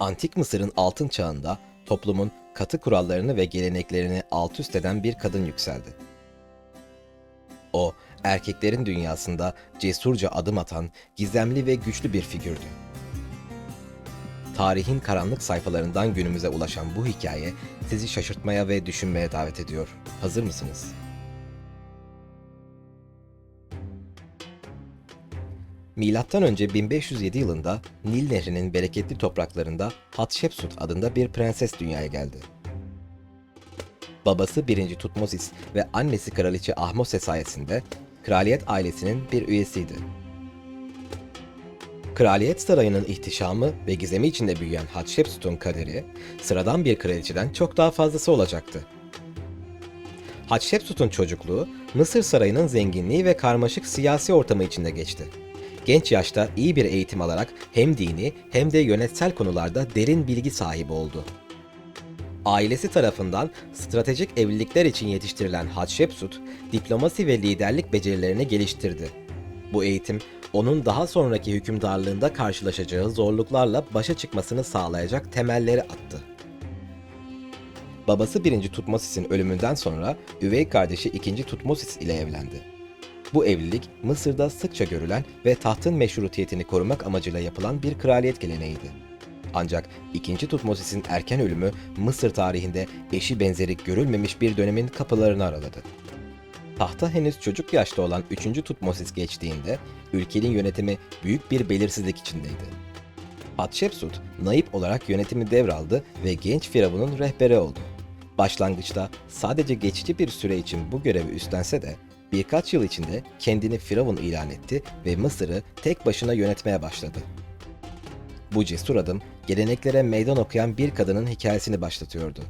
Antik Mısır'ın altın çağında toplumun katı kurallarını ve geleneklerini alt üst eden bir kadın yükseldi. O, erkeklerin dünyasında cesurca adım atan gizemli ve güçlü bir figürdü. Tarihin karanlık sayfalarından günümüze ulaşan bu hikaye sizi şaşırtmaya ve düşünmeye davet ediyor. Hazır mısınız? Önce 1507 yılında Nil Nehri'nin bereketli topraklarında Hatshepsut adında bir prenses dünyaya geldi. Babası 1. Tutmosis ve annesi Kraliçe Ahmose sayesinde kraliyet ailesinin bir üyesiydi. Kraliyet sarayının ihtişamı ve gizemi içinde büyüyen Hatshepsut'un kaderi sıradan bir kraliçeden çok daha fazlası olacaktı. Hatshepsut'un çocukluğu Mısır sarayının zenginliği ve karmaşık siyasi ortamı içinde geçti. Genç yaşta iyi bir eğitim alarak hem dini hem de yönetsel konularda derin bilgi sahibi oldu. Ailesi tarafından stratejik evlilikler için yetiştirilen Hatshepsut, diplomasi ve liderlik becerilerini geliştirdi. Bu eğitim, onun daha sonraki hükümdarlığında karşılaşacağı zorluklarla başa çıkmasını sağlayacak temelleri attı. Babası 1. Tutmosis'in ölümünden sonra üvey kardeşi 2. Tutmosis ile evlendi. Bu evlilik Mısır'da sıkça görülen ve tahtın meşrutiyetini korumak amacıyla yapılan bir kraliyet geleneğiydi. Ancak 2. Tutmosis'in erken ölümü Mısır tarihinde eşi benzeri görülmemiş bir dönemin kapılarını araladı. Tahta henüz çocuk yaşta olan 3. Tutmosis geçtiğinde ülkenin yönetimi büyük bir belirsizlik içindeydi. Hatshepsut naip olarak yönetimi devraldı ve genç firavunun rehberi oldu. Başlangıçta sadece geçici bir süre için bu görevi üstlense de birkaç yıl içinde kendini firavun ilan etti ve Mısır'ı tek başına yönetmeye başladı. Bu cesur adım geleneklere meydan okuyan bir kadının hikayesini başlatıyordu.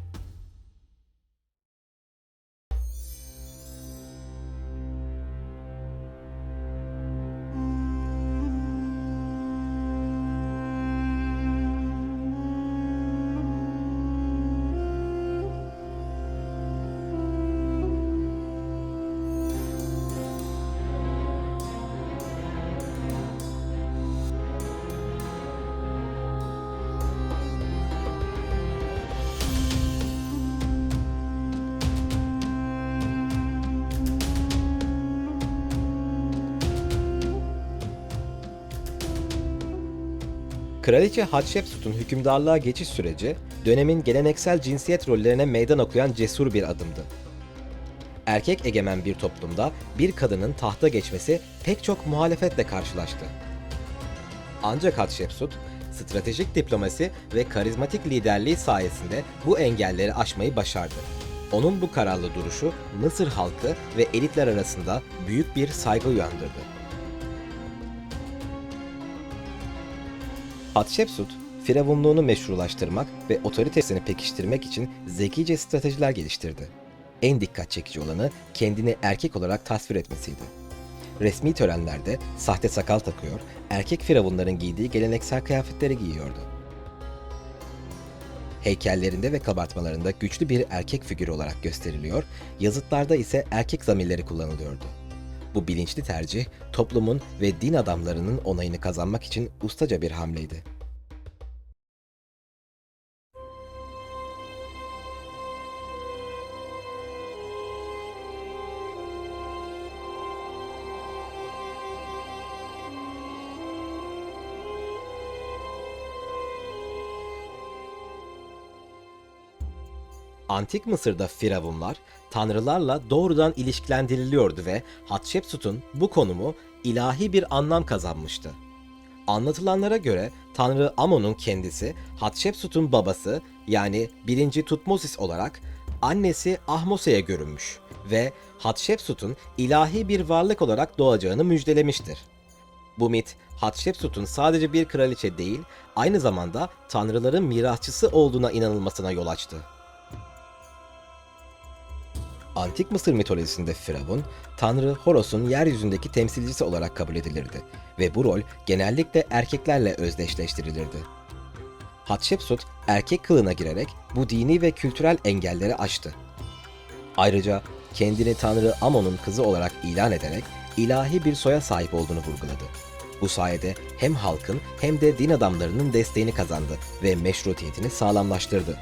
Kraliçe Hatshepsut'un hükümdarlığa geçiş süreci, dönemin geleneksel cinsiyet rollerine meydan okuyan cesur bir adımdı. Erkek egemen bir toplumda bir kadının tahta geçmesi pek çok muhalefetle karşılaştı. Ancak Hatshepsut, stratejik diplomasi ve karizmatik liderliği sayesinde bu engelleri aşmayı başardı. Onun bu kararlı duruşu Mısır halkı ve elitler arasında büyük bir saygı uyandırdı. Hatshepsut, firavunluğunu meşrulaştırmak ve otoritesini pekiştirmek için zekice stratejiler geliştirdi. En dikkat çekici olanı kendini erkek olarak tasvir etmesiydi. Resmi törenlerde sahte sakal takıyor, erkek firavunların giydiği geleneksel kıyafetleri giyiyordu. Heykellerinde ve kabartmalarında güçlü bir erkek figürü olarak gösteriliyor, yazıtlarda ise erkek zamirleri kullanılıyordu. Bu bilinçli tercih toplumun ve din adamlarının onayını kazanmak için ustaca bir hamleydi. Antik Mısır'da firavunlar tanrılarla doğrudan ilişkilendiriliyordu ve Hatshepsut'un bu konumu ilahi bir anlam kazanmıştı. Anlatılanlara göre Tanrı Amon'un kendisi Hatshepsut'un babası yani 1. Tutmosis olarak annesi Ahmose'ye görünmüş ve Hatshepsut'un ilahi bir varlık olarak doğacağını müjdelemiştir. Bu mit Hatshepsut'un sadece bir kraliçe değil, aynı zamanda tanrıların mirasçısı olduğuna inanılmasına yol açtı. Antik Mısır mitolojisinde Firavun, Tanrı Horos'un yeryüzündeki temsilcisi olarak kabul edilirdi ve bu rol genellikle erkeklerle özdeşleştirilirdi. Hatshepsut erkek kılığına girerek bu dini ve kültürel engelleri aştı. Ayrıca kendini Tanrı Amon'un kızı olarak ilan ederek ilahi bir soya sahip olduğunu vurguladı. Bu sayede hem halkın hem de din adamlarının desteğini kazandı ve meşrutiyetini sağlamlaştırdı.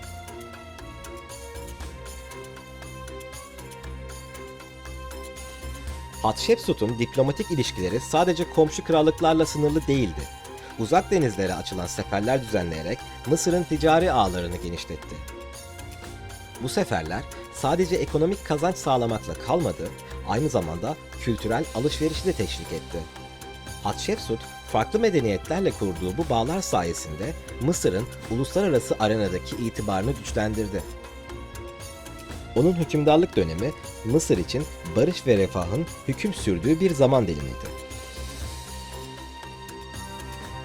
Hatshepsut'un diplomatik ilişkileri sadece komşu krallıklarla sınırlı değildi. Uzak denizlere açılan seferler düzenleyerek Mısır'ın ticari ağlarını genişletti. Bu seferler sadece ekonomik kazanç sağlamakla kalmadı, aynı zamanda kültürel alışverişi de teşvik etti. Hatshepsut, farklı medeniyetlerle kurduğu bu bağlar sayesinde Mısır'ın uluslararası arenadaki itibarını güçlendirdi. Onun hükümdarlık dönemi Mısır için barış ve refahın hüküm sürdüğü bir zaman dilimiydi.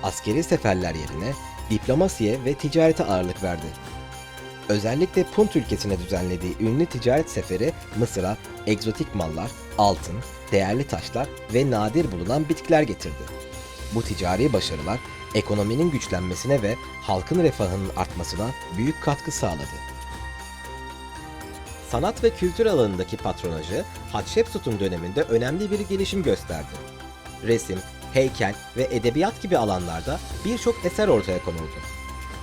Askeri seferler yerine diplomasiye ve ticarete ağırlık verdi. Özellikle Punt ülkesine düzenlediği ünlü ticaret seferi Mısır'a egzotik mallar, altın, değerli taşlar ve nadir bulunan bitkiler getirdi. Bu ticari başarılar ekonominin güçlenmesine ve halkın refahının artmasına büyük katkı sağladı. Sanat ve kültür alanındaki patronajı Hatshepsut'un döneminde önemli bir gelişim gösterdi. Resim, heykel ve edebiyat gibi alanlarda birçok eser ortaya konuldu.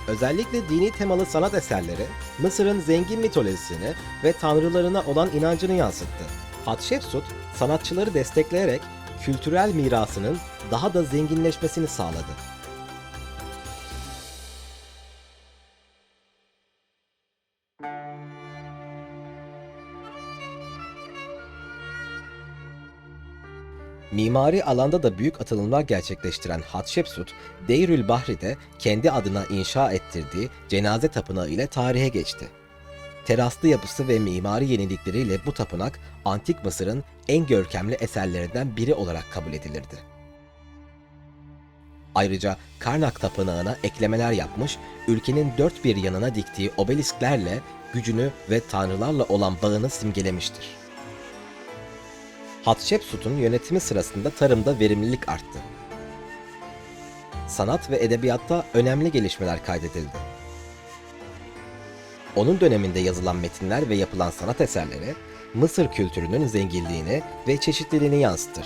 Özellikle dini temalı sanat eserleri Mısır'ın zengin mitolojisini ve tanrılarına olan inancını yansıttı. Hatshepsut, sanatçıları destekleyerek kültürel mirasının daha da zenginleşmesini sağladı. Mimari alanda da büyük atılımlar gerçekleştiren Hatshepsut, Deirül Bahri'de kendi adına inşa ettirdiği cenaze tapınağı ile tarihe geçti. Teraslı yapısı ve mimari yenilikleriyle bu tapınak, Antik Mısır'ın en görkemli eserlerinden biri olarak kabul edilirdi. Ayrıca Karnak Tapınağı'na eklemeler yapmış, ülkenin dört bir yanına diktiği obelisklerle gücünü ve tanrılarla olan bağını simgelemiştir. Hatshepsut'un yönetimi sırasında tarımda verimlilik arttı. Sanat ve edebiyatta önemli gelişmeler kaydedildi. Onun döneminde yazılan metinler ve yapılan sanat eserleri Mısır kültürünün zenginliğini ve çeşitliliğini yansıtır.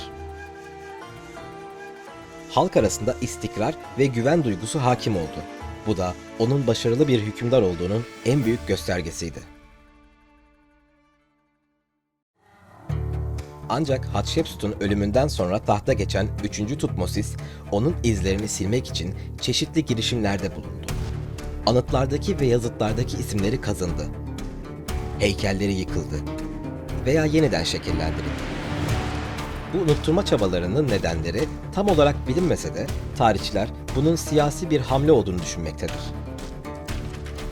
Halk arasında istikrar ve güven duygusu hakim oldu. Bu da onun başarılı bir hükümdar olduğunun en büyük göstergesiydi. Ancak Hatshepsut'un ölümünden sonra tahta geçen 3. Tutmosis, onun izlerini silmek için çeşitli girişimlerde bulundu. Anıtlardaki ve yazıtlardaki isimleri kazındı. Heykelleri yıkıldı veya yeniden şekillendirildi. Bu unutturma çabalarının nedenleri tam olarak bilinmese de tarihçiler bunun siyasi bir hamle olduğunu düşünmektedir.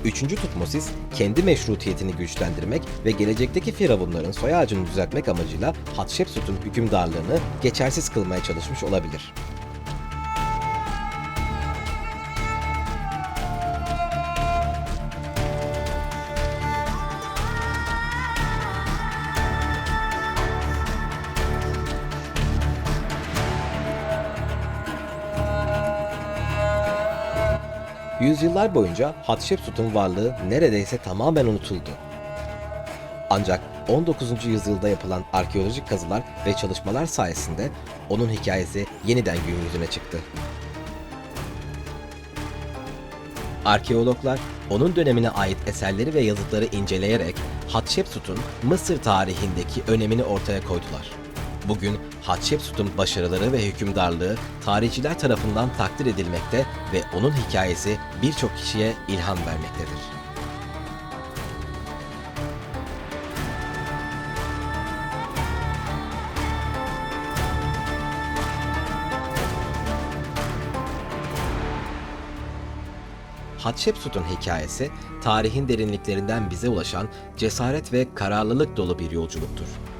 Üçüncü Tutmosis, kendi meşrutiyetini güçlendirmek ve gelecekteki firavunların soy ağacını düzeltmek amacıyla Hatshepsut'un hükümdarlığını geçersiz kılmaya çalışmış olabilir. Yüzyıllar boyunca Hatshepsut'un varlığı neredeyse tamamen unutuldu. Ancak 19. yüzyılda yapılan arkeolojik kazılar ve çalışmalar sayesinde onun hikayesi yeniden gün yüzüne çıktı. Arkeologlar onun dönemine ait eserleri ve yazıtları inceleyerek Hatshepsut'un Mısır tarihindeki önemini ortaya koydular. Bugün Hatshepsut'un başarıları ve hükümdarlığı tarihçiler tarafından takdir edilmekte ve onun hikayesi birçok kişiye ilham vermektedir. Hatshepsut'un hikayesi, tarihin derinliklerinden bize ulaşan cesaret ve kararlılık dolu bir yolculuktur.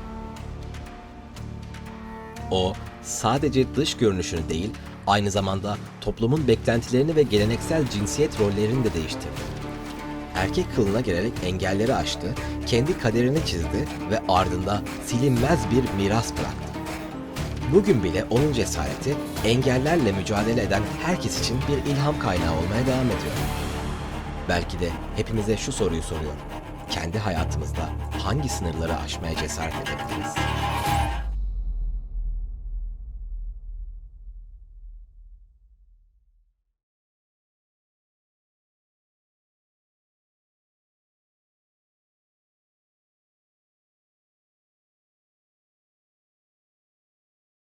O, sadece dış görünüşünü değil, aynı zamanda toplumun beklentilerini ve geleneksel cinsiyet rollerini de değiştirdi. Erkek kılına gelerek engelleri aştı, kendi kaderini çizdi ve ardında silinmez bir miras bıraktı. Bugün bile onun cesareti engellerle mücadele eden herkes için bir ilham kaynağı olmaya devam ediyor. Belki de hepimize şu soruyu soruyor. Kendi hayatımızda hangi sınırları aşmaya cesaret edebiliriz?